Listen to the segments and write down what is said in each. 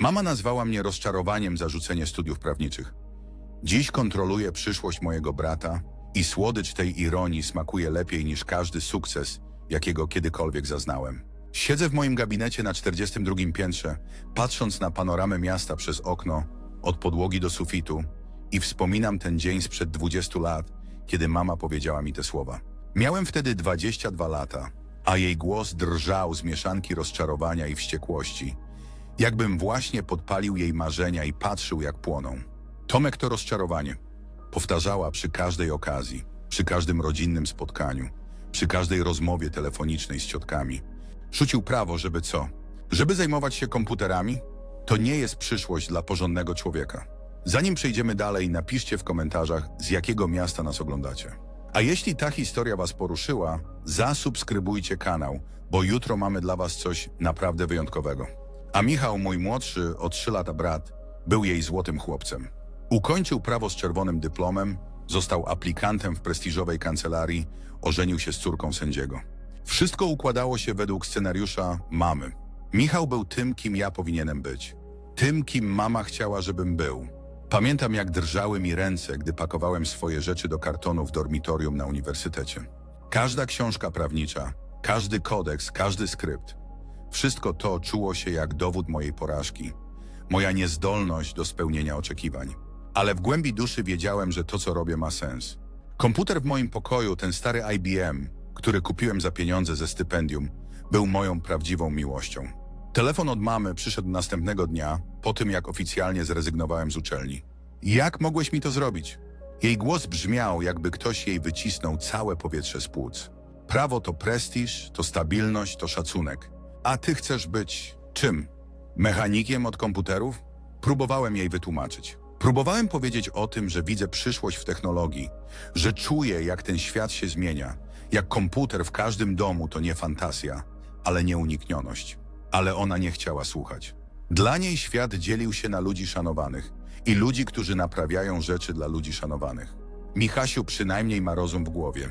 Mama nazwała mnie rozczarowaniem za rzucenie studiów prawniczych. Dziś kontroluję przyszłość mojego brata i słodycz tej ironii smakuje lepiej niż każdy sukces, jakiego kiedykolwiek zaznałem. Siedzę w moim gabinecie na 42 piętrze, patrząc na panoramę miasta przez okno, od podłogi do sufitu i wspominam ten dzień sprzed 20 lat, kiedy mama powiedziała mi te słowa. Miałem wtedy 22 lata, a jej głos drżał z mieszanki rozczarowania i wściekłości, jakbym właśnie podpalił jej marzenia i patrzył jak płoną. Tomek to rozczarowanie. Powtarzała przy każdej okazji, przy każdym rodzinnym spotkaniu, przy każdej rozmowie telefonicznej z ciotkami. Rzucił prawo, żeby co? Żeby zajmować się komputerami? To nie jest przyszłość dla porządnego człowieka. Zanim przejdziemy dalej, napiszcie w komentarzach, z jakiego miasta nas oglądacie. A jeśli ta historia Was poruszyła, zasubskrybujcie kanał, bo jutro mamy dla Was coś naprawdę wyjątkowego. A Michał, mój młodszy, o 3 lata brat, był jej złotym chłopcem. Ukończył prawo z czerwonym dyplomem, został aplikantem w prestiżowej kancelarii, ożenił się z córką sędziego. Wszystko układało się według scenariusza mamy. Michał był tym, kim ja powinienem być. Tym, kim mama chciała, żebym był. Pamiętam, jak drżały mi ręce, gdy pakowałem swoje rzeczy do kartonu w dormitorium na uniwersytecie. Każda książka prawnicza, każdy kodeks, każdy skrypt. Wszystko to czuło się jak dowód mojej porażki, moja niezdolność do spełnienia oczekiwań. Ale w głębi duszy wiedziałem, że to, co robię, ma sens. Komputer w moim pokoju, ten stary IBM, który kupiłem za pieniądze ze stypendium, był moją prawdziwą miłością. Telefon od mamy przyszedł następnego dnia, po tym jak oficjalnie zrezygnowałem z uczelni. Jak mogłeś mi to zrobić? Jej głos brzmiał, jakby ktoś jej wycisnął całe powietrze z płuc. Prawo to prestiż, to stabilność, to szacunek. A ty chcesz być czym? Mechanikiem od komputerów? Próbowałem jej wytłumaczyć. Próbowałem powiedzieć o tym, że widzę przyszłość w technologii, że czuję, jak ten świat się zmienia, jak komputer w każdym domu to nie fantazja, ale nieuniknioność. Ale ona nie chciała słuchać. Dla niej świat dzielił się na ludzi szanowanych i ludzi, którzy naprawiają rzeczy dla ludzi szanowanych. Michasiu przynajmniej ma rozum w głowie,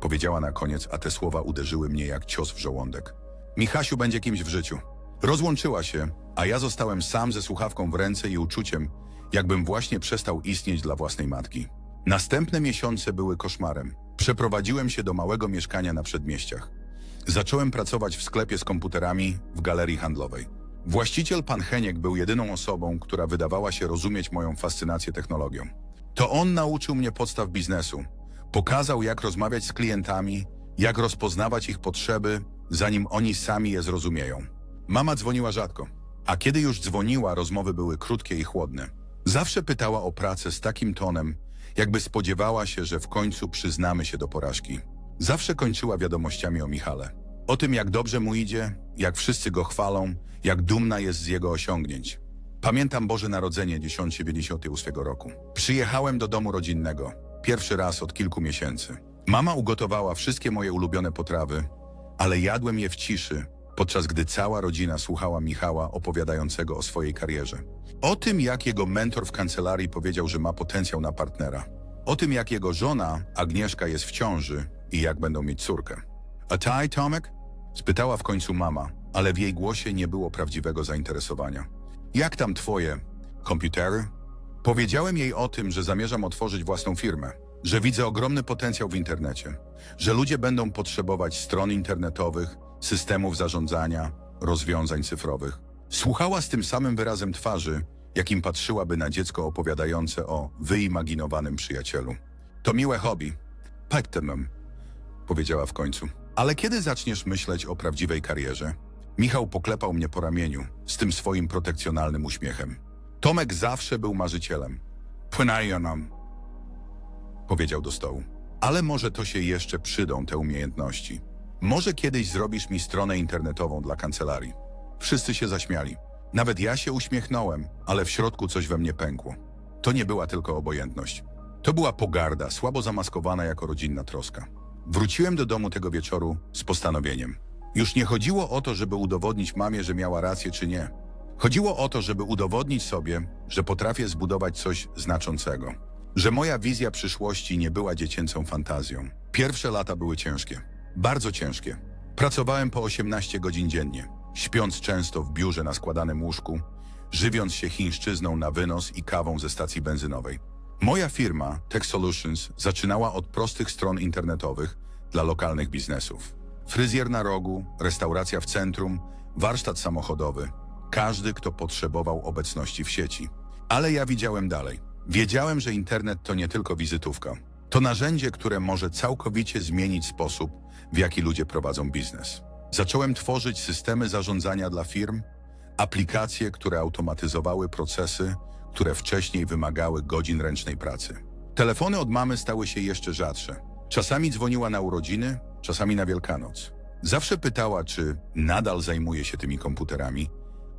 powiedziała na koniec, a te słowa uderzyły mnie jak cios w żołądek. Michasiu będzie kimś w życiu. Rozłączyła się, a ja zostałem sam ze słuchawką w ręce i uczuciem, jakbym właśnie przestał istnieć dla własnej matki. Następne miesiące były koszmarem. Przeprowadziłem się do małego mieszkania na przedmieściach. Zacząłem pracować w sklepie z komputerami w galerii handlowej. Właściciel pan Heniek był jedyną osobą, która wydawała się rozumieć moją fascynację technologią. To on nauczył mnie podstaw biznesu. Pokazał, jak rozmawiać z klientami, jak rozpoznawać ich potrzeby, zanim oni sami je zrozumieją. Mama dzwoniła rzadko, a kiedy już dzwoniła, rozmowy były krótkie i chłodne. Zawsze pytała o pracę z takim tonem, jakby spodziewała się, że w końcu przyznamy się do porażki. Zawsze kończyła wiadomościami o Michale. O tym, jak dobrze mu idzie, jak wszyscy go chwalą, jak dumna jest z jego osiągnięć. Pamiętam Boże Narodzenie 1098 roku. Przyjechałem do domu rodzinnego. Pierwszy raz od kilku miesięcy. Mama ugotowała wszystkie moje ulubione potrawy, ale jadłem je w ciszy, podczas gdy cała rodzina słuchała Michała opowiadającego o swojej karierze. O tym, jak jego mentor w kancelarii powiedział, że ma potencjał na partnera. O tym, jak jego żona, Agnieszka, jest w ciąży i jak będą mieć córkę. A taj, Tomek? Spytała w końcu mama, ale w jej głosie nie było prawdziwego zainteresowania. Jak tam twoje komputery? Powiedziałem jej o tym, że zamierzam otworzyć własną firmę, że widzę ogromny potencjał w internecie, że ludzie będą potrzebować stron internetowych, systemów zarządzania, rozwiązań cyfrowych. Słuchała z tym samym wyrazem twarzy, jakim patrzyłaby na dziecko opowiadające o wyimaginowanym przyjacielu. To miłe hobby. Pektemem, powiedziała w końcu. Ale kiedy zaczniesz myśleć o prawdziwej karierze? Michał poklepał mnie po ramieniu z tym swoim protekcjonalnym uśmiechem. Tomek zawsze był marzycielem. Płynają nam, powiedział do stołu. Ale może to się jeszcze przydą te umiejętności. Może kiedyś zrobisz mi stronę internetową dla kancelarii. Wszyscy się zaśmiali. Nawet ja się uśmiechnąłem, ale w środku coś we mnie pękło. To nie była tylko obojętność. To była pogarda, słabo zamaskowana jako rodzinna troska. Wróciłem do domu tego wieczoru z postanowieniem. Już nie chodziło o to, żeby udowodnić mamie, że miała rację czy nie. Chodziło o to, żeby udowodnić sobie, że potrafię zbudować coś znaczącego. Że moja wizja przyszłości nie była dziecięcą fantazją. Pierwsze lata były ciężkie. Bardzo ciężkie. Pracowałem po 18 godzin dziennie, śpiąc często w biurze na składanym łóżku, żywiąc się chińszczyzną na wynos i kawą ze stacji benzynowej. Moja firma, Tech Solutions, zaczynała od prostych stron internetowych dla lokalnych biznesów. Fryzjer na rogu, restauracja w centrum, warsztat samochodowy. Każdy, kto potrzebował obecności w sieci. Ale ja widziałem dalej. Wiedziałem, że internet to nie tylko wizytówka. To narzędzie, które może całkowicie zmienić sposób, w jaki ludzie prowadzą biznes. Zacząłem tworzyć systemy zarządzania dla firm, aplikacje, które automatyzowały procesy, które wcześniej wymagały godzin ręcznej pracy. Telefony od mamy stały się jeszcze rzadsze. Czasami dzwoniła na urodziny, czasami na Wielkanoc. Zawsze pytała, czy nadal zajmuje się tymi komputerami,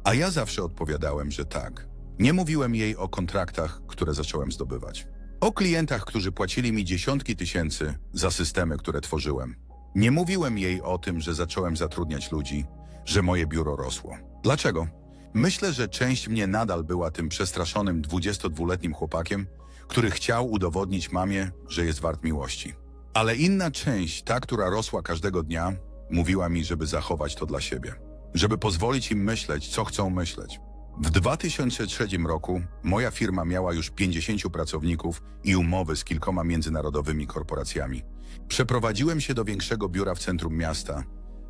a ja zawsze odpowiadałem, że tak. Nie mówiłem jej o kontraktach, które zacząłem zdobywać. O klientach, którzy płacili mi dziesiątki tysięcy za systemy, które tworzyłem. Nie mówiłem jej o tym, że zacząłem zatrudniać ludzi, że moje biuro rosło. Dlaczego? Myślę, że część mnie nadal była tym przestraszonym 22-letnim chłopakiem, który chciał udowodnić mamie, że jest wart miłości. Ale inna część, ta, która rosła każdego dnia, mówiła mi, żeby zachować to dla siebie. Żeby pozwolić im myśleć, co chcą myśleć. W 2003 roku moja firma miała już 50 pracowników i umowy z kilkoma międzynarodowymi korporacjami. Przeprowadziłem się do większego biura w centrum miasta.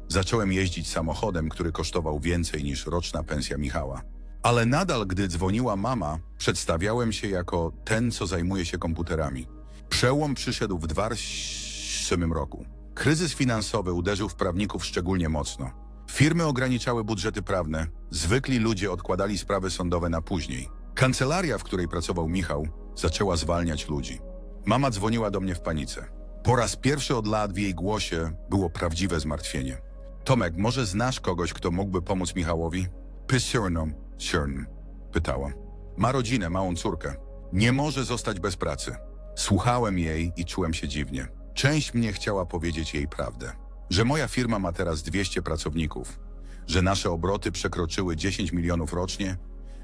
Zacząłem jeździć samochodem, który kosztował więcej niż roczna pensja Michała. Ale nadal, gdy dzwoniła mama, przedstawiałem się jako ten, co zajmuje się komputerami. Przełom przyszedł w 2007 roku. Kryzys finansowy uderzył w prawników szczególnie mocno. Firmy ograniczały budżety prawne, zwykli ludzie odkładali sprawy sądowe na później. Kancelaria, w której pracował Michał, zaczęła zwalniać ludzi. Mama dzwoniła do mnie w panice. Po raz pierwszy od lat w jej głosie było prawdziwe zmartwienie. Tomek, może znasz kogoś, kto mógłby pomóc Michałowi? Pysyrną, Syrn, pytała. Ma rodzinę, małą córkę. Nie może zostać bez pracy. Słuchałem jej i czułem się dziwnie. Część mnie chciała powiedzieć jej prawdę. Że moja firma ma teraz 200 pracowników, że nasze obroty przekroczyły 10 milionów rocznie,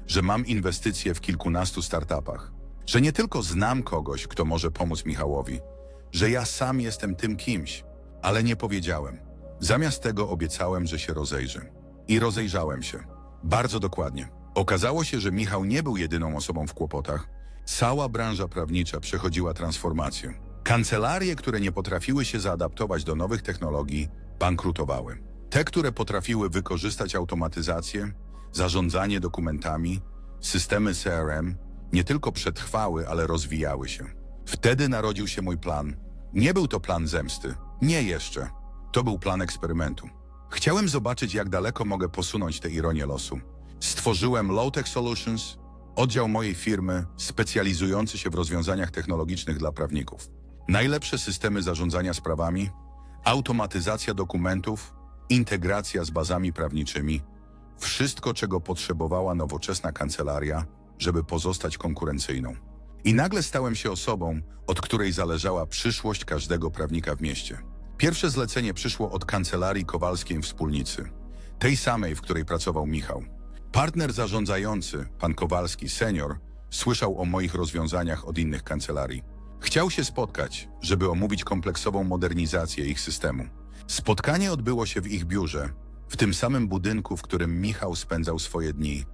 że mam inwestycje w kilkunastu startupach, że nie tylko znam kogoś, kto może pomóc Michałowi, że ja sam jestem tym kimś, ale nie powiedziałem. Zamiast tego obiecałem, że się rozejrzę. I rozejrzałem się. Bardzo dokładnie. Okazało się, że Michał nie był jedyną osobą w kłopotach. Cała branża prawnicza przechodziła transformację. Kancelarie, które nie potrafiły się zaadaptować do nowych technologii, bankrutowały. Te, które potrafiły wykorzystać automatyzację, zarządzanie dokumentami, systemy CRM, nie tylko przetrwały, ale rozwijały się. Wtedy narodził się mój plan. Nie był to plan zemsty. Nie jeszcze. To był plan eksperymentu. Chciałem zobaczyć, jak daleko mogę posunąć tę ironię losu. Stworzyłem Low-Tech Solutions, oddział mojej firmy specjalizujący się w rozwiązaniach technologicznych dla prawników. Najlepsze systemy zarządzania sprawami, automatyzacja dokumentów, integracja z bazami prawniczymi, wszystko, czego potrzebowała nowoczesna kancelaria, żeby pozostać konkurencyjną. I nagle stałem się osobą, od której zależała przyszłość każdego prawnika w mieście. Pierwsze zlecenie przyszło od kancelarii Kowalskiej Wspólnicy, tej samej, w której pracował Michał. Partner zarządzający, pan Kowalski senior, słyszał o moich rozwiązaniach od innych kancelarii. Chciał się spotkać, żeby omówić kompleksową modernizację ich systemu. Spotkanie odbyło się w ich biurze, w tym samym budynku, w którym Michał spędzał swoje dni,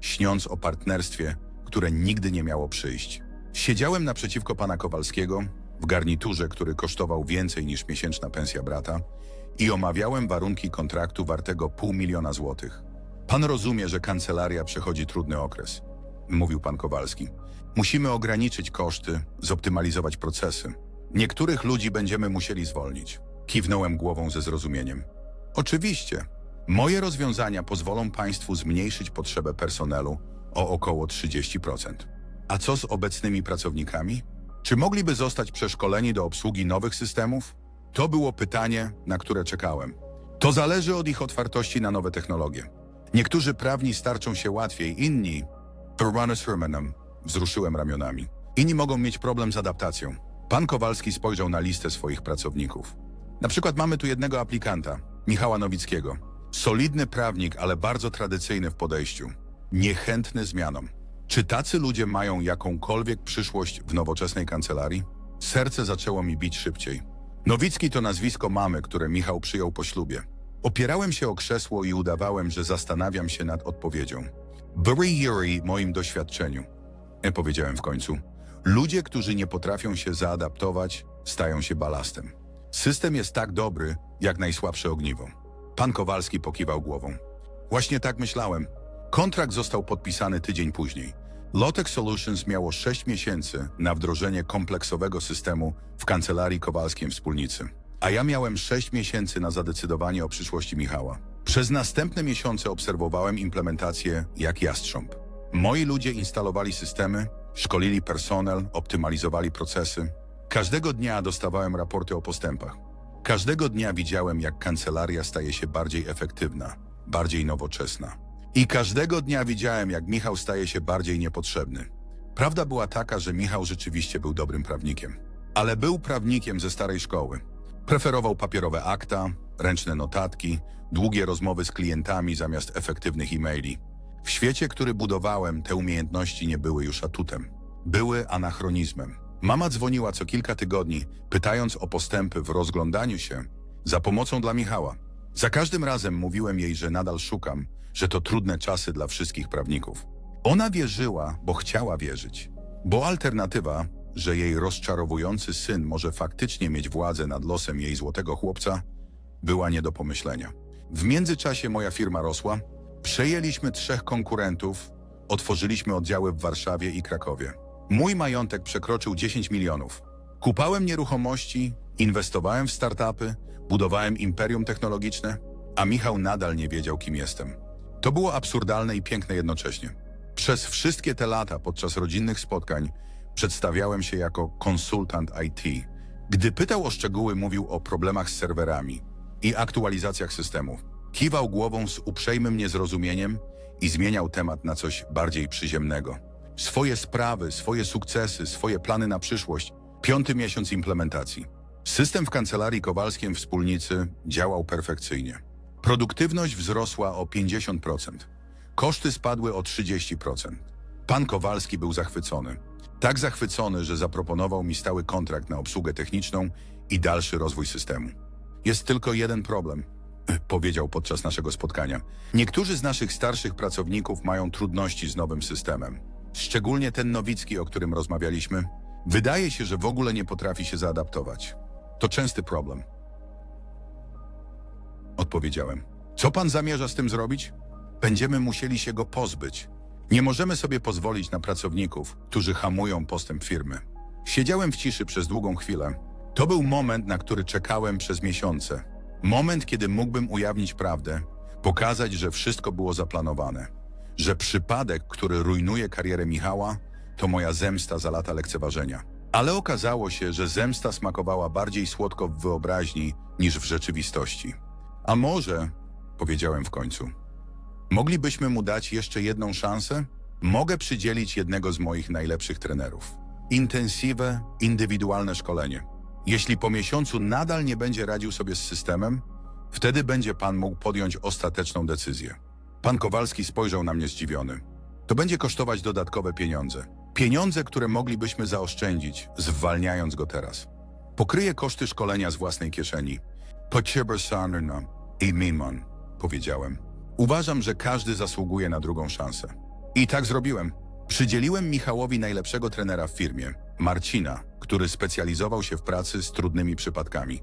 śniąc o partnerstwie, które nigdy nie miało przyjść. Siedziałem naprzeciwko pana Kowalskiego, w garniturze, który kosztował więcej niż miesięczna pensja brata, i omawiałem warunki kontraktu wartego pół miliona złotych. Pan rozumie, że kancelaria przechodzi trudny okres, mówił pan Kowalski. Musimy ograniczyć koszty, zoptymalizować procesy. Niektórych ludzi będziemy musieli zwolnić. Kiwnąłem głową ze zrozumieniem. Oczywiście. Moje rozwiązania pozwolą państwu zmniejszyć potrzebę personelu o około 30%. A co z obecnymi pracownikami? Czy mogliby zostać przeszkoleni do obsługi nowych systemów? To było pytanie, na które czekałem. To zależy od ich otwartości na nowe technologie. Niektórzy prawni starczą się łatwiej, inni... Runners Hermanem. Wzruszyłem ramionami. Inni mogą mieć problem z adaptacją. Pan Kowalski spojrzał na listę swoich pracowników. Na przykład mamy tu jednego aplikanta, Michała Nowickiego. Solidny prawnik, ale bardzo tradycyjny w podejściu. Niechętny zmianom. Czy tacy ludzie mają jakąkolwiek przyszłość w nowoczesnej kancelarii? Serce zaczęło mi bić szybciej. Nowicki to nazwisko mamy, które Michał przyjął po ślubie. Opierałem się o krzesło i udawałem, że zastanawiam się nad odpowiedzią. Bri moim doświadczeniu. Powiedziałem w końcu. Ludzie, którzy nie potrafią się zaadaptować, stają się balastem. System jest tak dobry, jak najsłabsze ogniwo. Pan Kowalski pokiwał głową. Właśnie tak myślałem. Kontrakt został podpisany tydzień później. Lotek Solutions miało 6 miesięcy na wdrożenie kompleksowego systemu w kancelarii Kowalskiej Wspólnicy. A ja miałem 6 miesięcy na zadecydowanie o przyszłości Michała. Przez następne miesiące obserwowałem implementację jak jastrząb. Moi ludzie instalowali systemy, szkolili personel, optymalizowali procesy. Każdego dnia dostawałem raporty o postępach. Każdego dnia widziałem, jak kancelaria staje się bardziej efektywna, bardziej nowoczesna. I każdego dnia widziałem, jak Michał staje się bardziej niepotrzebny. Prawda była taka, że Michał rzeczywiście był dobrym prawnikiem. Ale był prawnikiem ze starej szkoły. Preferował papierowe akta, ręczne notatki, długie rozmowy z klientami zamiast efektywnych e-maili. W świecie, który budowałem, te umiejętności nie były już atutem. Były anachronizmem. Mama dzwoniła co kilka tygodni, pytając o postępy w rozglądaniu się za pomocą dla Michała. Za każdym razem mówiłem jej, że nadal szukam, że to trudne czasy dla wszystkich prawników. Ona wierzyła, bo chciała wierzyć. Bo alternatywa, że jej rozczarowujący syn może faktycznie mieć władzę nad losem jej złotego chłopca, była nie do pomyślenia. W międzyczasie moja firma rosła, przejęliśmy trzech konkurentów, otworzyliśmy oddziały w Warszawie i Krakowie. Mój majątek przekroczył 10 milionów. Kupałem nieruchomości, inwestowałem w startupy, budowałem imperium technologiczne, a Michał nadal nie wiedział, kim jestem. To było absurdalne i piękne jednocześnie. Przez wszystkie te lata podczas rodzinnych spotkań przedstawiałem się jako konsultant IT. Gdy pytał o szczegóły, mówił o problemach z serwerami i aktualizacjach systemów. Kiwał głową z uprzejmym niezrozumieniem i zmieniał temat na coś bardziej przyziemnego. Swoje sprawy, swoje sukcesy, swoje plany na przyszłość. Piąty miesiąc implementacji. System w kancelarii Kowalskiem Wspólnicy działał perfekcyjnie. Produktywność wzrosła o 50%. Koszty spadły o 30%. Pan Kowalski był zachwycony. Tak zachwycony, że zaproponował mi stały kontrakt na obsługę techniczną i dalszy rozwój systemu. Jest tylko jeden problem, powiedział podczas naszego spotkania. Niektórzy z naszych starszych pracowników mają trudności z nowym systemem. Szczególnie ten Nowicki, o którym rozmawialiśmy. Wydaje się, że w ogóle nie potrafi się zaadaptować. To częsty problem. Odpowiedziałem. Co pan zamierza z tym zrobić? Będziemy musieli się go pozbyć. Nie możemy sobie pozwolić na pracowników, którzy hamują postęp firmy. Siedziałem w ciszy przez długą chwilę. To był moment, na który czekałem przez miesiące. Moment, kiedy mógłbym ujawnić prawdę, pokazać, że wszystko było zaplanowane. Że przypadek, który rujnuje karierę Michała, to moja zemsta za lata lekceważenia. Ale okazało się, że zemsta smakowała bardziej słodko w wyobraźni niż w rzeczywistości. A może, powiedziałem w końcu, moglibyśmy mu dać jeszcze jedną szansę? Mogę przydzielić jednego z moich najlepszych trenerów. Intensive, indywidualne szkolenie. Jeśli po miesiącu nadal nie będzie radził sobie z systemem, wtedy będzie pan mógł podjąć ostateczną decyzję. Pan Kowalski spojrzał na mnie zdziwiony. To będzie kosztować dodatkowe pieniądze. Pieniądze, które moglibyśmy zaoszczędzić, zwalniając go teraz. Pokryję koszty szkolenia z własnej kieszeni. Potrzeba i Mimon, powiedziałem. Uważam, że każdy zasługuje na drugą szansę. I tak zrobiłem. Przydzieliłem Michałowi najlepszego trenera w firmie, Marcina, który specjalizował się w pracy z trudnymi przypadkami.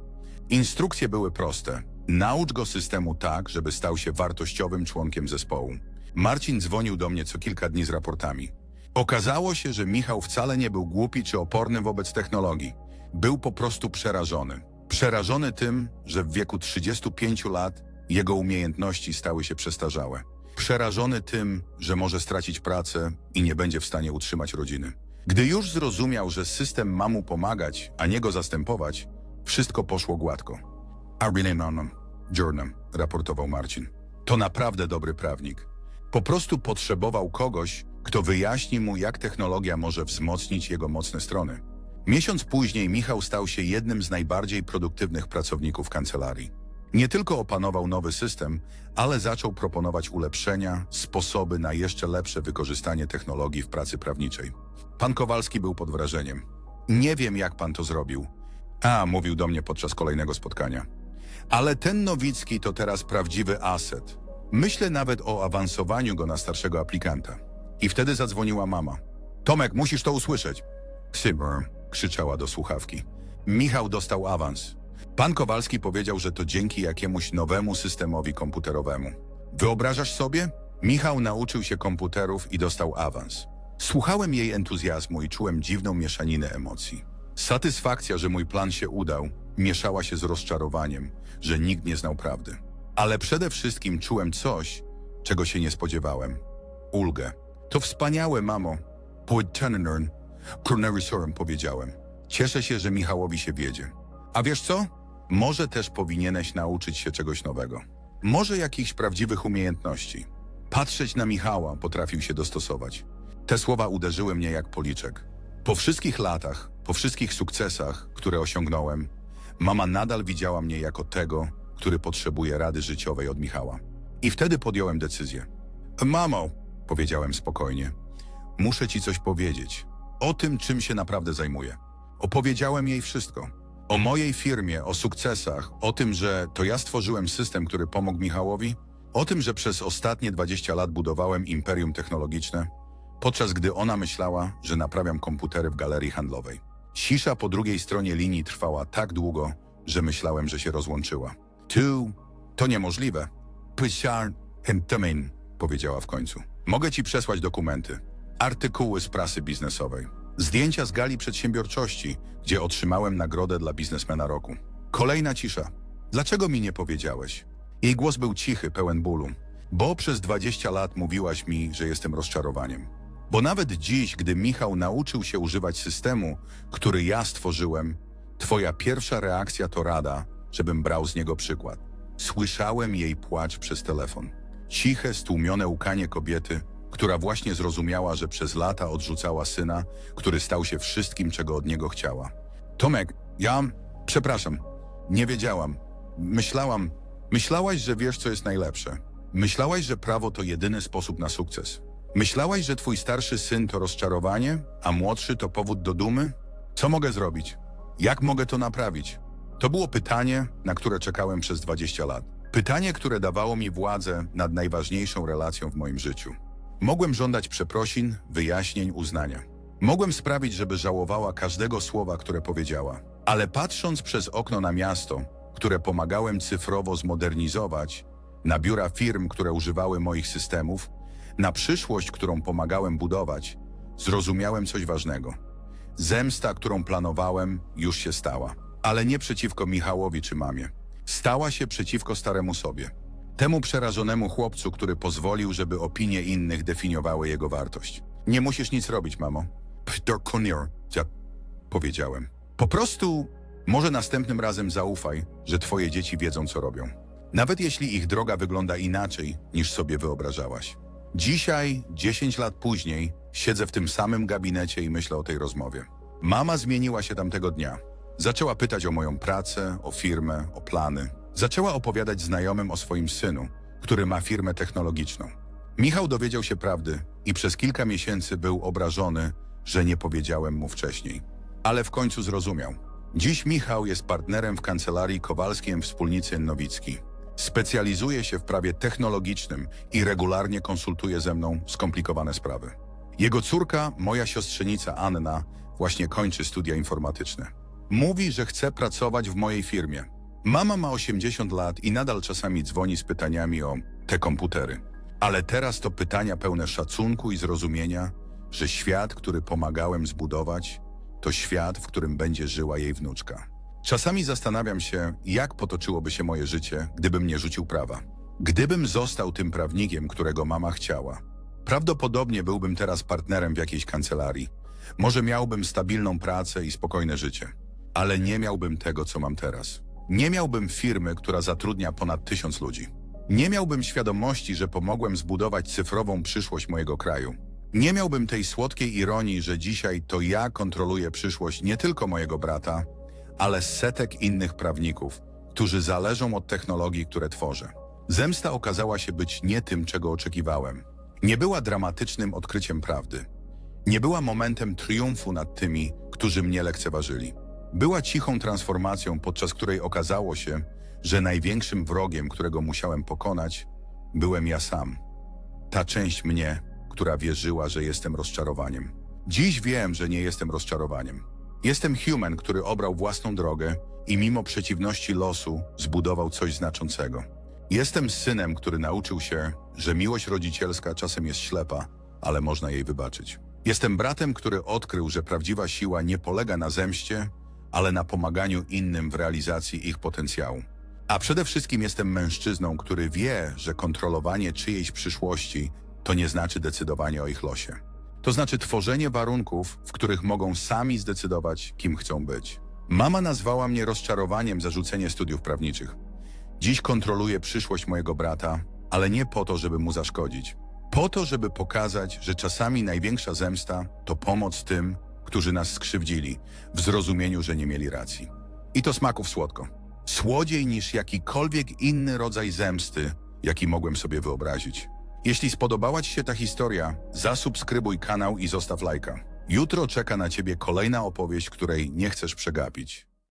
Instrukcje były proste. Naucz go systemu tak, żeby stał się wartościowym członkiem zespołu. Marcin dzwonił do mnie co kilka dni z raportami. Okazało się, że Michał wcale nie był głupi czy oporny wobec technologii. Był po prostu przerażony. Przerażony tym, że w wieku 35 lat jego umiejętności stały się przestarzałe. Przerażony tym, że może stracić pracę i nie będzie w stanie utrzymać rodziny. Gdy już zrozumiał, że system ma mu pomagać, a nie go zastępować, wszystko poszło gładko. Arbinemonem, Jornem, raportował Marcin. To naprawdę dobry prawnik. Po prostu potrzebował kogoś, kto wyjaśni mu, jak technologia może wzmocnić jego mocne strony. Miesiąc później Michał stał się jednym z najbardziej produktywnych pracowników kancelarii. Nie tylko opanował nowy system, ale zaczął proponować ulepszenia, sposoby na jeszcze lepsze wykorzystanie technologii w pracy prawniczej. Pan Kowalski był pod wrażeniem. Nie wiem, jak pan to zrobił. A, mówił do mnie podczas kolejnego spotkania. Ale ten Nowicki to teraz prawdziwy aset. Myślę nawet o awansowaniu go na starszego aplikanta. I wtedy zadzwoniła mama. Tomek, musisz to usłyszeć. Syber, krzyczała do słuchawki. Michał dostał awans. Pan Kowalski powiedział, że to dzięki jakiemuś nowemu systemowi komputerowemu. Wyobrażasz sobie? Michał nauczył się komputerów i dostał awans. Słuchałem jej entuzjazmu i czułem dziwną mieszaninę emocji. Satysfakcja, że mój plan się udał, mieszała się z rozczarowaniem, że nikt nie znał prawdy. Ale przede wszystkim czułem coś, czego się nie spodziewałem. Ulgę. To wspaniałe, mamo. Poettenern, kurnerysorem powiedziałem. Cieszę się, że Michałowi się wiedzie. A wiesz co? Może też powinieneś nauczyć się czegoś nowego. Może jakichś prawdziwych umiejętności. Patrzeć na Michała potrafił się dostosować. Te słowa uderzyły mnie jak policzek. Po wszystkich latach, po wszystkich sukcesach, które osiągnąłem, mama nadal widziała mnie jako tego, który potrzebuje rady życiowej od Michała. I wtedy podjąłem decyzję. Mamo, powiedziałem spokojnie, muszę ci coś powiedzieć. O tym, czym się naprawdę zajmuję. Opowiedziałem jej wszystko. O mojej firmie, o sukcesach, o tym, że to ja stworzyłem system, który pomógł Michałowi, o tym, że przez ostatnie 20 lat budowałem imperium technologiczne, podczas gdy ona myślała, że naprawiam komputery w galerii handlowej. Cisza po drugiej stronie linii trwała tak długo, że myślałem, że się rozłączyła. Tu, to niemożliwe. Pysiar, hentamin, powiedziała w końcu. Mogę ci przesłać dokumenty, artykuły z prasy biznesowej, zdjęcia z gali przedsiębiorczości, gdzie otrzymałem nagrodę dla biznesmena roku. Kolejna cisza. Dlaczego mi nie powiedziałeś? Jej głos był cichy, pełen bólu. Bo przez 20 lat mówiłaś mi, że jestem rozczarowaniem. Bo nawet dziś, gdy Michał nauczył się używać systemu, który ja stworzyłem, twoja pierwsza reakcja to rada, żebym brał z niego przykład. Słyszałem jej płacz przez telefon. Ciche, stłumione łkanie kobiety, która właśnie zrozumiała, że przez lata odrzucała syna, który stał się wszystkim, czego od niego chciała. Tomek, ja... Przepraszam. Nie wiedziałam. Myślałam... Myślałaś, że wiesz, co jest najlepsze. Myślałaś, że prawo to jedyny sposób na sukces. Myślałaś, że twój starszy syn to rozczarowanie, a młodszy to powód do dumy? Co mogę zrobić? Jak mogę to naprawić? To było pytanie, na które czekałem przez 20 lat. Pytanie, które dawało mi władzę nad najważniejszą relacją w moim życiu. Mogłem żądać przeprosin, wyjaśnień, uznania. Mogłem sprawić, żeby żałowała każdego słowa, które powiedziała. Ale patrząc przez okno na miasto, które pomagałem cyfrowo zmodernizować, na biura firm, które używały moich systemów, na przyszłość, którą pomagałem budować, zrozumiałem coś ważnego. Zemsta, którą planowałem, już się stała. Ale nie przeciwko Michałowi czy mamie. Stała się przeciwko staremu sobie. Temu przerażonemu chłopcu, który pozwolił, żeby opinie innych definiowały jego wartość. Nie musisz nic robić, mamo. Pdorkunier, ja powiedziałem. Po prostu może następnym razem zaufaj, że twoje dzieci wiedzą, co robią. Nawet jeśli ich droga wygląda inaczej, niż sobie wyobrażałaś. Dzisiaj, 10 lat później, siedzę w tym samym gabinecie i myślę o tej rozmowie. Mama zmieniła się tamtego dnia. Zaczęła pytać o moją pracę, o firmę, o plany. Zaczęła opowiadać znajomym o swoim synu, który ma firmę technologiczną. Michał dowiedział się prawdy i przez kilka miesięcy był obrażony, że nie powiedziałem mu wcześniej. Ale w końcu zrozumiał. Dziś Michał jest partnerem w kancelarii Kowalskim Wspólnicy Nowicki. Specjalizuje się w prawie technologicznym i regularnie konsultuje ze mną skomplikowane sprawy. Jego córka, moja siostrzenica Anna, właśnie kończy studia informatyczne. Mówi, że chce pracować w mojej firmie. Mama ma 80 lat i nadal czasami dzwoni z pytaniami o te komputery. Ale teraz to pytania pełne szacunku i zrozumienia, że świat, który pomagałem zbudować, to świat, w którym będzie żyła jej wnuczka. Czasami zastanawiam się, jak potoczyłoby się moje życie, gdybym nie rzucił prawa. Gdybym został tym prawnikiem, którego mama chciała. Prawdopodobnie byłbym teraz partnerem w jakiejś kancelarii. Może miałbym stabilną pracę i spokojne życie. Ale nie miałbym tego, co mam teraz. Nie miałbym firmy, która zatrudnia ponad tysiąc ludzi. Nie miałbym świadomości, że pomogłem zbudować cyfrową przyszłość mojego kraju. Nie miałbym tej słodkiej ironii, że dzisiaj to ja kontroluję przyszłość nie tylko mojego brata, ale setek innych prawników, którzy zależą od technologii, które tworzę. Zemsta okazała się być nie tym, czego oczekiwałem. Nie była dramatycznym odkryciem prawdy. Nie była momentem triumfu nad tymi, którzy mnie lekceważyli. Była cichą transformacją, podczas której okazało się, że największym wrogiem, którego musiałem pokonać, byłem ja sam. Ta część mnie, która wierzyła, że jestem rozczarowaniem. Dziś wiem, że nie jestem rozczarowaniem. Jestem human, który obrał własną drogę i mimo przeciwności losu zbudował coś znaczącego. Jestem synem, który nauczył się, że miłość rodzicielska czasem jest ślepa, ale można jej wybaczyć. Jestem bratem, który odkrył, że prawdziwa siła nie polega na zemście, ale na pomaganiu innym w realizacji ich potencjału. A przede wszystkim jestem mężczyzną, który wie, że kontrolowanie czyjejś przyszłości to nie znaczy decydowanie o ich losie. To znaczy tworzenie warunków, w których mogą sami zdecydować, kim chcą być. Mama nazwała mnie rozczarowaniem za rzucenie studiów prawniczych. Dziś kontroluję przyszłość mojego brata, ale nie po to, żeby mu zaszkodzić. Po to, żeby pokazać, że czasami największa zemsta to pomoc tym, którzy nas skrzywdzili, w zrozumieniu, że nie mieli racji. I to smaków słodko. Słodziej niż jakikolwiek inny rodzaj zemsty, jaki mogłem sobie wyobrazić. Jeśli spodobała Ci się ta historia, zasubskrybuj kanał i zostaw lajka. Jutro czeka na Ciebie kolejna opowieść, której nie chcesz przegapić.